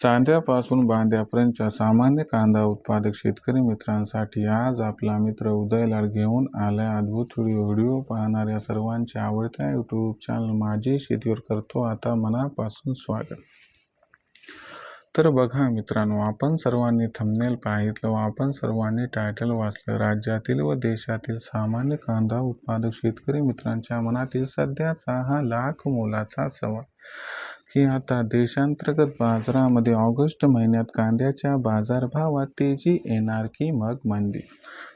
चांद्यापासून बांद्यापर्यंतच्या सामान्य कांदा उत्पादक शेतकरी मित्रांसाठी आज आपला मित्र उदयलाड घेऊन आलाय अद्भुत व्हिडिओ. व्हिडिओ पाहणाऱ्या सर्वांच्या आवडत्या यूट्यूब चॅनल माझी शेतीवर करतो. आता मनापासून स्वागत. तर बघा मित्रांनो आपण सर्वांनी थंबनेल पाहितलं व आपण सर्वांनी टायटल वाचलं. राज्यातील व देशातील सामान्य कांदा उत्पादक शेतकरी मित्रांच्या मनातील सध्याचा हा लाख मोलाचा सवाल. की आता देशांतर्गत बाजारामध्ये ऑगस्ट महिन्यात कांद्याच्या बाजारभावात तेजी येणार की मग मंदी?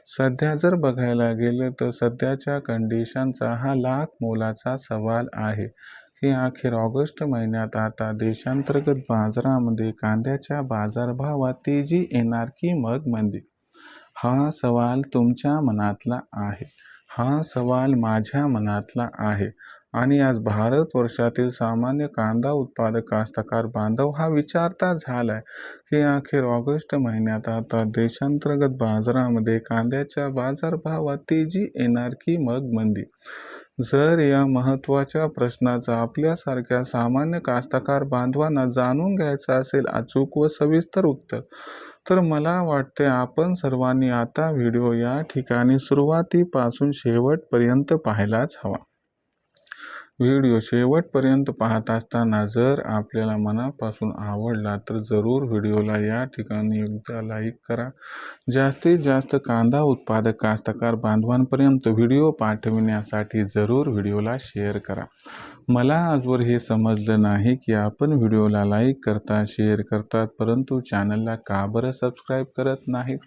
सध्या जर बघायला गेलं तर सध्याच्या कंडिशनचा हा लाख मोलाचा सवाल आहे. की अखेर ऑगस्ट महिन्यात आता देशांतर्गत बाजारामध्ये कांद्याच्या बाजारभावात तेजी येणार की मग मंदी? हा सवाल तुमच्या मनातला आहे. हा सवाल माझ्या मनातला आहे. आणि आज भारतवर्षातील सामान्य कांदा उत्पादक कास्तकार बांधव हा विचारता झालाय की अखेर ऑगस्ट महिन्यात आता देशांतर्गत बाजारामध्ये कांद्याच्या बाजारभावात तेजी येणार की मग मंदी जर या महत्त्वाच्या प्रश्नाचा आपल्यासारख्या सामान्य कास्तकार बांधवांना जाणून घ्यायचं असेल अचूक व सविस्तर उत्तर तर मला वाटते आपण सर्वांनी आता व्हिडिओ या ठिकाणी सुरुवातीपासून शेवटपर्यंत पाहायलाच हवा. व्हिडिओ शेवटपर्यंत पाहत असताना जर आपल्याला मनापासून आवडला तर जरूर व्हिडिओला या ठिकाणी एकदा लाईक करा. जास्तीत जास्त कांदा उत्पादक कास्तकार बांधवांपर्यंत व्हिडिओ पाठविण्यासाठी जरूर व्हिडिओला शेअर करा. मला आजवर हे समजलं नाही की आपण व्हिडिओला लाईक करता शेअर करतात परंतु चॅनलला का बरं सबस्क्राईब करत नाहीत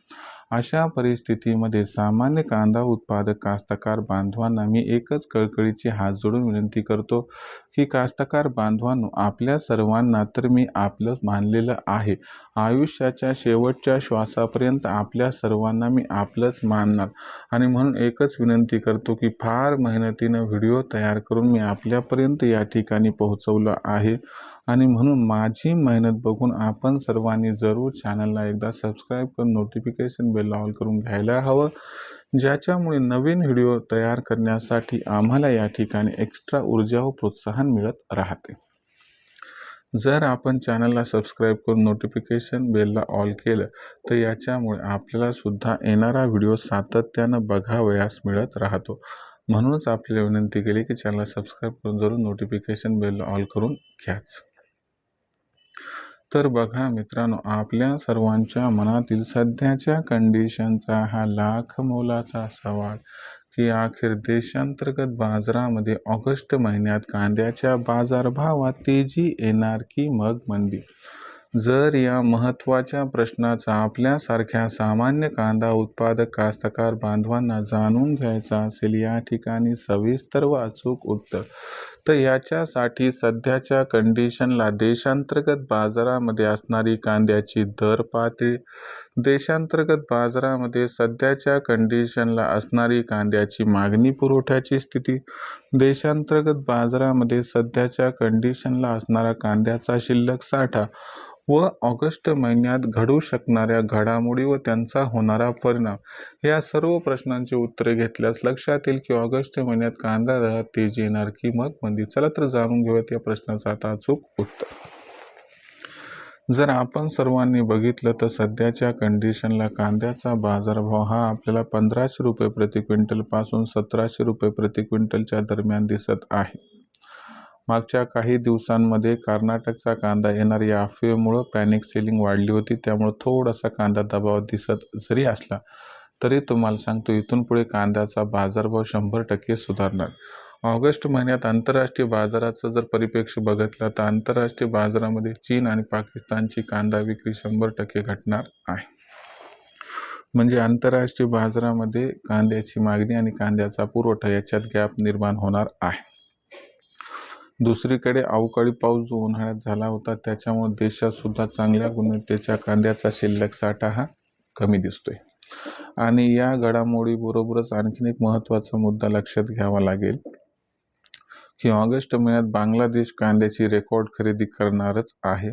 अशा परिस्थितीमध्ये सामान्य कांदा उत्पादक कास्तकार बांधवांना मी एकच कळकळीची हात जोडून विनंती करतो की कास्तकार बांधवांनो आपल्या सर्वांना तर मी आपलं मानलेलं आहे. आयुष्याच्या शेवटच्या श्वासापर्यंत आपल्या सर्वांना मी आपलंच मानणार. आणि म्हणून एकच विनंती करतो की फार मेहनतीनं व्हिडिओ तयार करून मी आपल्यापर्यंत या ठिकाणी पोहोचवलं आहे. आणि म्हणून माझी मेहनत बघून आपण सर्वांनी जरूर चॅनलला एकदा सबस्क्राईब करून नोटिफिकेशन बेल ऑल करून घ्यायला हवं. ज्याच्यामुळे नवीन व्हिडिओ तयार करण्यासाठी आम्हाला या ठिकाणी एक्स्ट्रा ऊर्जा व प्रोत्साहन मिळत राहते. जर आपण चॅनलला सबस्क्राईब करून नोटिफिकेशन बेलला ऑल केलं तर याच्यामुळे आपल्याला सुद्धा येणारा व्हिडिओ सातत्यानं बघावयास मिळत राहतो. म्हणूनच आपल्याला विनंती केली की चॅनलला सबस्क्राईब करून जरूर नोटिफिकेशन बेलला ऑल करून घ्याच. तर बघा मित्रांनो आपल्या सर्वांच्या मनातील सध्याच्या कंडिशनचा हा लाख मोलाचा सवाल की अखेर देशांतर्गत बाजारामध्ये ऑगस्ट महिन्यात कांद्याच्या बाजारभावात तेजी येणार की मग मंदी? जर या महत्त्वाच्या प्रश्नाचा आपल्यासारख्या सामान्य कांदा उत्पादक कास्तकार बांधवांना जाणून घ्यायचा असेल या ठिकाणी सविस्तर व अचूक उत्तर तर याच्यासाठी सध्याच्या कंडिशनला देशांतर्गत बाजारामध्ये असणारी कांद्याची दर पातळी देशांतर्गत बाजारामध्ये सध्याच्या कंडिशनला असणारी कांद्याची मागणी पुरवठ्याची स्थिती. देशांतर्गत बाजारामध्ये सध्याच्या कंडिशनला असणारा कांद्याचा शिल्लक साठा व ऑगस्ट महिन्यात घडू शकणाऱ्या घडामोडी व त्यांचा होणारा परिणाम या सर्व प्रश्नांची उत्तरे घेतल्यास लक्षात येईल की ऑगस्ट महिन्यात कांदा दरात तेजी येणार की मग मंदी. चला तर जाणून घेऊयात या प्रश्नाचं आता अचूक उत्तर. जर आपण सर्वांनी बघितलं तर सध्याच्या कंडिशनला कांद्याचा बाजारभाव हा आपल्याला पंधराशे रुपये प्रति क्विंटलपासून सतराशे रुपये प्रति क्विंटलच्या दरम्यान दिसत आहे. मागच्या काही दिवसांमध्ये कर्नाटकचा कांदा येणार या अफवेमुळं पॅनिक सेलिंग वाढली होती. त्यामुळं थोडासा कांदा दबाव दिसत जरी असला तरी तुम्हाला सांगतो इथून पुढे कांद्याचा बाजारभाव शंभर टक्के सुधारणार. ऑगस्ट महिन्यात आंतरराष्ट्रीय बाजाराचं जर परिप्रेक्ष्य बघितलं तर आंतरराष्ट्रीय बाजारामध्ये चीन आणि पाकिस्तानची कांदा विक्री शंभर टक्के घटणार आहे. म्हणजे आंतरराष्ट्रीय बाजारामध्ये कांद्याची मागणी आणि कांद्याचा पुरवठा याच्यात गॅप निर्माण होणार आहे. दुसरीकडे अवकाळी पाऊस जो उन्हाळ्यात झाला होता त्याच्यामुळे देशात सुद्धा चांगल्या गुणवत्तेच्या कांद्याचा शिल्लक साठा हा कमी दिसतोय. आणि या घडामोडीबरोबरच आणखीन एक महत्त्वाचा मुद्दा लक्षात घ्यावा लागेल की ऑगस्ट महिन्यात बांगलादेश कांद्याची रेकॉर्ड खरेदी करणारच आहे.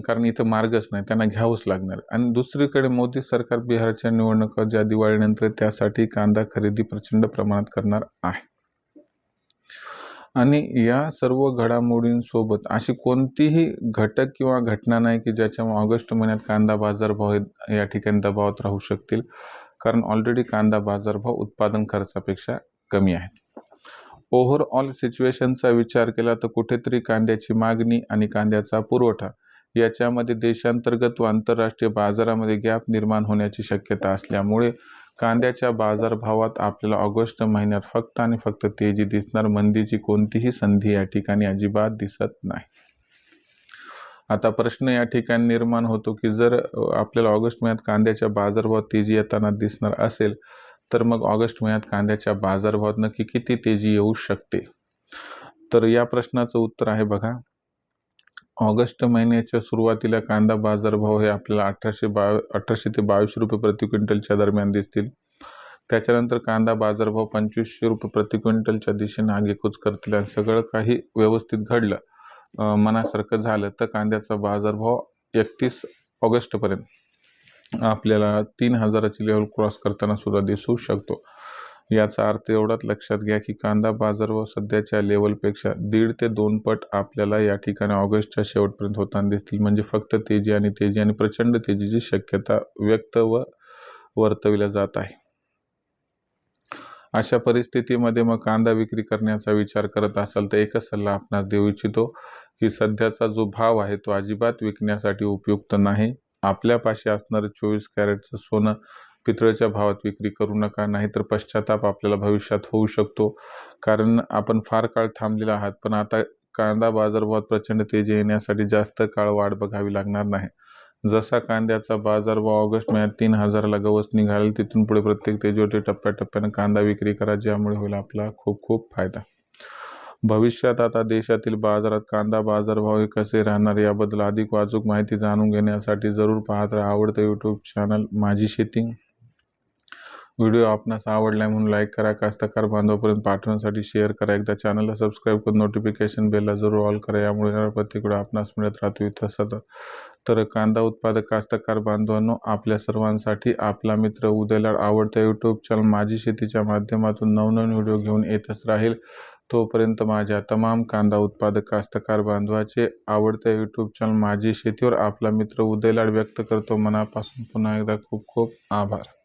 कारण इथं मार्गच नाही त्यांना घ्यावंच लागणार. आणि दुसरीकडे मोदी सरकार बिहारच्या निवडणुका ज्या दिवाळीनंतर त्यासाठी कांदा खरेदी प्रचंड प्रमाणात करणार आहे. आणि या सर्व घडामोडींसोबत अशी कोणतीही घटक किंवा घटना नाही की ज्याच्यामुळे ऑगस्ट महिन्यात कांदा बाजारभाव या ठिकाणी दबावात राहू शकतील. कारण ऑलरेडी कांदा बाजारभाव उत्पादन खर्चापेक्षा कमी आहे ओव्हरऑल सिच्युएशनचा विचार केला तर कुठेतरी कांद्याची मागणी आणि कांद्याचा पुरवठा याच्यामध्ये देशांतर्गत व आंतरराष्ट्रीय बाजारामध्ये गॅप निर्माण होण्याची शक्यता असल्यामुळे कांद्याच्या बाजारभावात आपल्याला ऑगस्ट महिन्यात फक्त आणि फक्त तेजी दिसणार. मंदीची कोणतीही संधी या ठिकाणी अजिबात दिसत नाही. आता प्रश्न या ठिकाणी निर्माण होतो की जर आपल्याला ऑगस्ट महिन्यात कांद्याच्या बाजारभावात तेजी येताना दिसणार असेल तर मग ऑगस्ट महिन्यात कांद्याच्या बाजारभावात नक्की किती तेजी येऊ शकते? तर या प्रश्नाचं उत्तर आहे बघा. ऑगस्ट महिन्याच्या सुरुवातीला कांदा बाजारभाव हे आपल्याला अठराशे बा अठराशे ते बावीसशे रुपये प्रति क्विंटलच्या दरम्यान दिसतील. त्याच्यानंतर कांदा बाजारभाव पंचवीसशे रुपये प्रति क्विंटलच्या दिशेने आगेकूच करतील आणि सगळं काही व्यवस्थित घडलं मनासारखं झालं तर कांद्याचा बाजारभाव एकतीस ऑगस्टपर्यंत आपल्याला तीन हजाराची लेवल क्रॉस करताना सुद्धा दिसू शकतो. याचा अर्थ एवढाच लक्षात घ्या की कांदा बाजारभाव सध्याच्या लेवलपेक्षा दीड ते दोन पट आपल्याला या ठिकाणी ऑगस्टच्या शेवटपर्यंत होताना दिसतील. म्हणजे फक्त तेजी आणि तेजी आणि प्रचंड तेजीची शक्यता व्यक्त व वर्तविल्या जात आहे. अशा परिस्थितीमध्ये मग कांदा विक्री करण्याचा विचार करत असाल तर एकच सल्ला आपणास देऊ इच्छितो की सध्याचा जो भाव आहे तो अजिबात विकण्यासाठी उपयुक्त नाही. आपल्यापाशी असणारं चोवीस कॅरेटचं सोनं पितळच्या भावात विक्री करू नका नाहीतर पश्चाताप आपल्याला भविष्यात होऊ शकतो. कारण आपण फार काळ थांबलेला आहात पण आता कांदा बाजारभावात प्रचंड तेजी येण्यासाठी जास्त काळ वाट बघावी लागणार नाही. जसा कांद्याचा बाजारभाव ऑगस्ट महिन्यात तीन हजाराला गवस निघाल तिथून पुढे प्रत्येक तेजीवरती टप्प्याटप्प्याने कांदा विक्री करा ज्यामुळे होईल आपला खूप खूप फायदा. भविष्यात आता देशातील बाजारात कांदा बाजारभाव हे कसे राहणार याबद्दल अधिक वाचूक माहिती जाणून घेण्यासाठी जरूर पाहत राहा. आवडतं यूट्यूब चॅनल माझी शेती. व्हिडिओ आपणास आवडला म्हणून लाईक करा. कास्तकार बांधवापर्यंत पाठवण्यासाठी शेअर करा. एकदा चॅनलला सबस्क्राईब करून नोटिफिकेशन बेलला जरूर ऑल करा. यामुळे येणारा प्रत्येक व्हिडिओ आपणास मिळत राहतो इथं सतत. तर कांदा उत्पादक कास्तकार बांधवांनो आपल्या सर्वांसाठी आपला मित्र उदयलाड आवडत्या यूट्यूब चॅनल माझी शेतीच्या माध्यमातून नवनवीन व्हिडिओ घेऊन येतच राहील. तोपर्यंत माझ्या तमाम कांदा उत्पादक कास्तकार बांधवाचे आवडत्या यूट्यूब चॅनल माझी शेतीवर आपला मित्र उदयलाड व्यक्त करतो. मनापासून पुन्हा एकदा खूप खूप आभार.